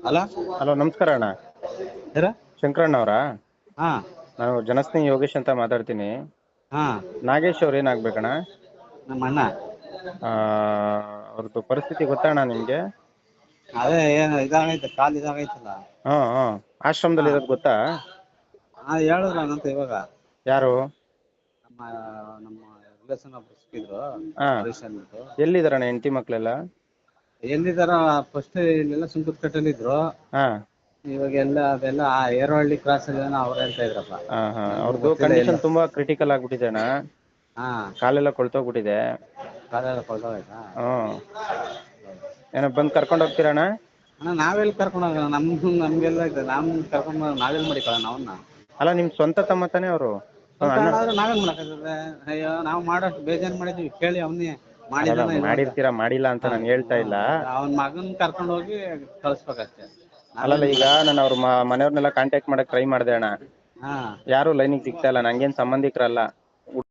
ಅಲ್ಲ ಹಲೋ ನಮಸ್ಕಾರ ಅಣ್ಣ. ಯಾರ? ಶಂಕರಣ್ಣ ಅವರಾ? ಹಾ. ನಾನು ಜನಸ್ನೇಹಿ ಯೋಗೇಶ್ ಅಂತ ಮಾತಾಡ್ತೀನಿ. ಹಾ. ನಾಗೇಶ್ ಅವ್ರು ಏನಾಗ್ಬೇಕಣ್ಣ ನಮ್ಮ ಅಣ್ಣ ಆ, ಅವ್ರದ್ದು ಪರಿಸ್ಥಿತಿ ಗೊತ್ತಣ್ಣ ನಿಮ್ಗೆ? ಅದೇ ಏನು ಇದಾಗೈತೆ ಕಾಲ್ ಇದಾಗೈತಲ್ಲ. ಹಾಂ ಹಾಂ. ಆಶ್ರಮದಲ್ಲಿ ಇರೋದು ಗೊತ್ತಾ? ಹಾ ಹೇಳಿದ್ರು ನಂತ ಇವಾಗ. ಯಾರು? ನಮ್ಮ ನಮ್ಮ ರಿಲೇಷನ್ ಒಬ್ರು ಸಿಕ್ಕಿದ್ರು ಹಾ. ಹರೀಶ್ ಅಂದ್ಬಿಟ್ಟು ಎಲ್ಲಿದಾರಣ್ಣ ಹೆಂಡತಿ ಮಕ್ಕಳೆಲ್ಲ ಎಲ್ಲಿದಾರ ಫಸ್ಟ್ ಇಲ್ಲೆಲ್ಲ ಸುಂಕದಕಟ್ಟಲ್ಲಿ ಇದ್ರು. ಹಾಂ. ಇವಾಗ ಎಲ್ಲ ಅದೆಲ್ಲ ಆ ಏರವಳ್ಳಿ ಕ್ರಾಸ್ ಅಲ್ಲಿ ಏನೋ ಅವ್ರು ಹೇಳ್ತಾ ಇದ್ರಪ್ಪ. ಅವ್ರದ್ದು ಕಂಡೀಷನ್ ತುಂಬಾ ಕ್ರಿಟಿಕಲ್ ಆಗ್ಬಿಟ್ಟಿದೆ ಅಣ್ಣ. ಹಾ. ಕಾಲೆಲ್ಲ ಕೊಳ್ತೋಗ್ಬಿಟ್ಟಿದೆ. ಕಾಲೆಲ್ಲ ಕೊಳ್ತೋಗೈತಾ ಹ್ಞೂ ಏನೋ ಬಂದು ಕರ್ಕೊಂಡು ಹೋಗ್ತೀರಾ ಅಣ್ಣ? ನಾವೆಲ್ಲಿ ಕರ್ಕೊಂಡು ಹೋಗೋಣ? ನಮ್ ನಮ್ಗೆಲ್ಲ ಇದೆ ನಮ್ ಕರ್ಕೊಂಡು ನಾವೆಲ್ಲಿ ಮಾಡಿಕೊಳ್ಳೋಣ ಅವನ್ನ ಅಲ್ಲ ನಿಮ್ ಸ್ವಂತ ತಮ್ಮ ತಾನೇ ಅವರು? ಅಣ್ಣ. ನಾವೇನ್ ಮಾಡಕ್ಕಾಗತ್ತೆ ಅಯ್ಯೋ ನಾವು ಮಾಡೋ ಬೇಜಾನ್ ಮಾಡಿದ್ವಿ. ಕೇಳಿ ಅವನೇ. ಮಾಡಿರ್ತೀರಾ ಮಾಡಿಲ್ಲ ಅಂತ ನಾನು ಹೇಳ್ತಾ ಇಲ್ಲ. ಅವನ ಮಗನ್ ಕರ್ಕೊಂಡು ಹೋಗಿ ಕಳ್ಸ್ಬೇಕಷ್ಟೇ. ಅಲ್ಲಲ್ಲ ಈಗ ನಾನು ಅವ್ರ ಮನೆಯವರನ್ನೆಲ್ಲ ಮನೆಯವ್ರನ್ನೆಲ್ಲ ಕಾಂಟ್ಯಾಕ್ಟ್ ಮಾಡಕ್ ಟ್ರೈ ಮಾಡ್ದೆ ಅಣ್ಣ. ಹಾ. ಯಾರು ಲೈನಿಗೆ ಸಿಗ್ತಾ ಇಲ್ಲ ನಂಗೇನ್ ಸಂಬಂಧಿಕರಲ್ಲ.